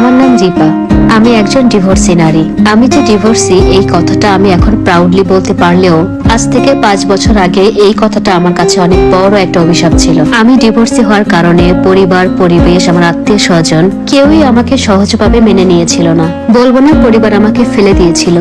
আমার নাম দীপা। আমি একজন ডিভোর্সি নারী। আমি যে ডিভোর্সি এই কথাটা আমি এখন প্রাউডলি বলতে পারলেও আজ থেকে পাঁচ বছর আগে এই কথাটা আমার কাছে অনেক বড় একটা অভিশাপ ছিল। আমি ডিভোর্সি হওয়ার কারণে পরিবার, পরিবেশ, আমার আত্মীয় স্বজন কেউই আমাকে সহজভাবে মেনে নিয়েছিল না। বলব না পরিবার আমাকে ফেলে দিয়েছিল,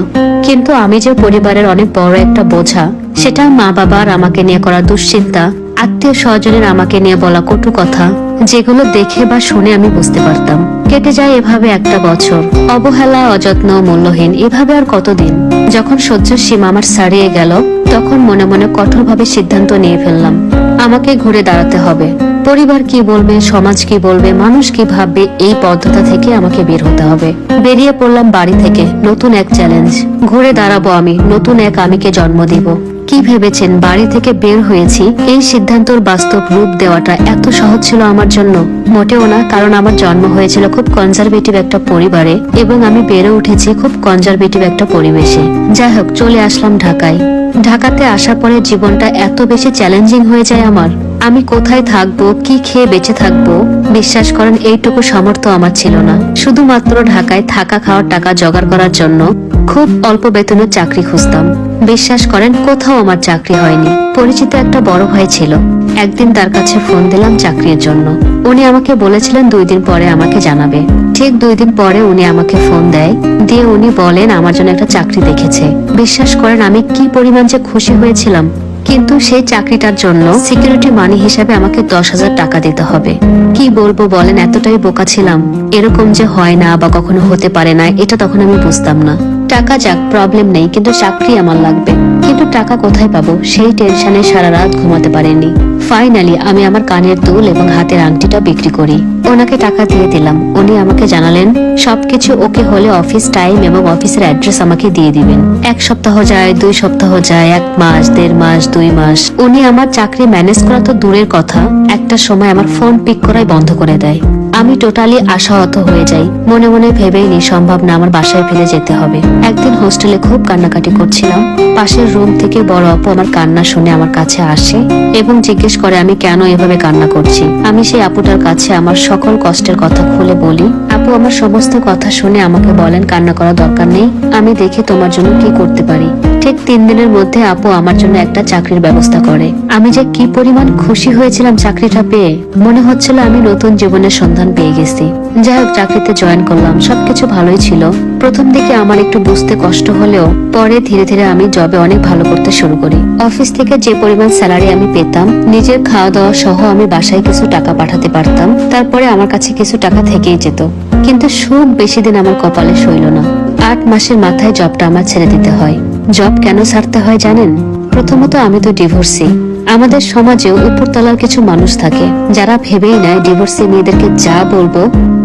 কিন্তু আমি যে পরিবারের অনেক বড় একটা বোঝা, সেটা মা বাবার আমাকে নিয়ে করা দুশ্চিন্তা, আত্মীয় স্বজনের আমাকে নিয়ে বলা কটু কথা, যেগুলো দেখে বা শুনে আমি বুঝতে পারতাম। কেটে যায় এভাবে একটা বছর। অবহেলা, অযত্ন, মূল্যহীন, এভাবে আর কতদিন? যখন সহ্য সীমা আমার ছাড়িয়ে গেল, তখন মনে মনে কঠোরভাবে সিদ্ধান্ত নিয়ে ফেললাম। আমাকে ঘুরে দাঁড়াতে হবে। পরিবার কি বলবে, সমাজ কি বলবে, মানুষ কি ভাববে, এই পদ্ধতি থেকে আমাকে বের হতে হবে। বেরিয়ে পড়লাম বাড়ি থেকে, নতুন এক চ্যালেঞ্জ ঘুরে দাঁড়াবো আমি, নতুন এক আমিকে জন্ম দিব। কি ভেবেছেন? বাড়ি থেকে বের হয়েছি। এই সিদ্ধান্তর বাস্তব রূপ দেওয়াটা এত সহজ ছিল আমার জন্য। মোটেও না, কারণ আমার জন্ম হয়েছিল খুব কনজারভেটিভ একটা পরিবারে এবং আমি বেড়ে উঠেছি খুব কনজারভেটিভ একটা পরিবেশে। যাই হোক, চলে আসলাম ঢাকায়। ঢাকাতে আসার পরে জীবনটা এত বেশি চ্যালেঞ্জিং হয়ে যায় আমার। আমি কোথায় থাকব, কি খেয়ে বেঁচে থাকব, বিশ্বাস করেন, এইটুকু সামর্থ্য আমার ছিল না। শুধুমাত্র ঢাকায় থাকা খাওয়ার টাকা জোগাড় করার জন্য খুব অল্প বেতনের চাকরি খুঁজতাম। বিশ্বাস করেন, কোথাও আমার চাকরি হয়নি। পরিচিত একটা বড় ভাই ছিল। একদিন তার কাছে ফোন দিলাম চাকরির জন্য। উনি আমাকে বলেছিলেন, দুই দিন পরে আমাকে জানাবে। ঠিক দুই দিন পরে উনি আমাকে ফোন দেয়, দিয়ে উনি বলেন, আমার জন্য একটা চাকরি দেখেছে। বিশ্বাস করেন, আমি কি পরিমাণ যে খুশি হয়েছিলাম কিন্তু সেই চাকরিটার জন্য সিকিউরিটি মানি হিসাবে আমাকে দশ হাজার টাকা দিতে হবে। কি বলব বলেন, এতটাই বোকা ছিলাম। এরকম যে হয় না বা কখনো হতে পারে না, এটা তখন আমি বুঝতাম না। টাকা যাক প্রবলেম নেই, কিন্তু চাকরি আমার লাগবে। কিন্তু টাকা কোথায় পাবো? সেই টেনশনে সারা রাত ঘুমাতে পারেনি। ফাইনালি আমি আমার কানের দুল এবং হাতের আংটিটা বিক্রি করি। ওনাকে টাকা দিয়ে দিলাম। উনি আমাকে জানালেন, সবকিছু ওকে হলে অফিস টাইম এবং অফিসের অ্যাড্রেস আমাকে দিয়ে দিবেন। এক সপ্তাহ যায়, দুই সপ্তাহ যায়, এক মাস, দেড় মাস, দুই মাস। উনি আমার চাকরি ম্যানেজ করা তো দূরের কথা। একটা সময় আমার ফোন পিক করাই বন্ধ করে দেয়। আমি টোটালি আশাহত হয়ে যাই। মনে মনে ভেবেই নি সম্ভব না আমার বাসায় ফিরে যেতে হবে। একদিন হোস্টেলে খুব কান্নাকাটি করছিলাম। পাশের রুম থেকে বড় আপু আমার কান্না শুনে আমার কাছে আসে এবং জিজ্ঞেস করে, আমি কেন এভাবে কান্না করছি? আমি সেই আপুটার কাছে আমার সকল কষ্টের কথা খুলে বলি। আপু আমার সমস্ত কথা শুনে আমাকে বলেন, কান্না করা দরকার নেই। আমি দেখি তোমার জন্য কি করতে পারি? ঠিক তিন দিনের মধ্যে আপু আমার জন্য একটা চাকরির ব্যবস্থা করে। আমি যে কি পরিমাণ খুশি হয়েছিলাম চাকরিটা পেয়ে, মনে হচ্ছিল আমি নতুন জীবনের সন্ধান পেয়ে গেছি। যাই হোক, চাকরিতে জয়েন করলাম, সবকিছু ভালোই ছিল। প্রথম দিকে আমার একটু বুঝতে কষ্ট হলেও, পরে ধীরে ধীরে আমি জবে অনেক ভালো করতে শুরু করি। অফিস থেকে যে পরিমাণ স্যালারি আমি পেতাম, নিজের খাওয়া দাওয়া সহ আমি বাসায় কিছু টাকা পাঠাতে পারতাম, তারপরে আমার কাছে কিছু টাকা থেকেই যেত। কিন্তু সুখ বেশি দিন আমার কপালে সইল না। আট মাসের মাথায় জবটা আমার ছেড়ে দিতে হয়। জব কেন ছাড়তে হয় জানেন? প্রথমত আমি তো ডিভোর্সি। আমাদের সমাজেও উপরতলার কিছু মানুষ থাকে, যারা ভেবেই নেয় ডিভোর্সি মেয়েদেরকে যা বলব,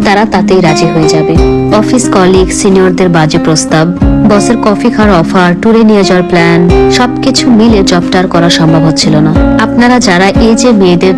তারা তাতেই রাজি হয়ে যাবে। অফিস কলিগ, সিনিয়রদের বাজে প্রস্তাব, বসের কফি খাওয়ার অফার, ট্যুরে নিয়ে যাওয়ার প্ল্যান, সবকিছু মিলে জবটা আর করা সম্ভব হচ্ছিল না। আপনারা যারা এই যে মেয়েদের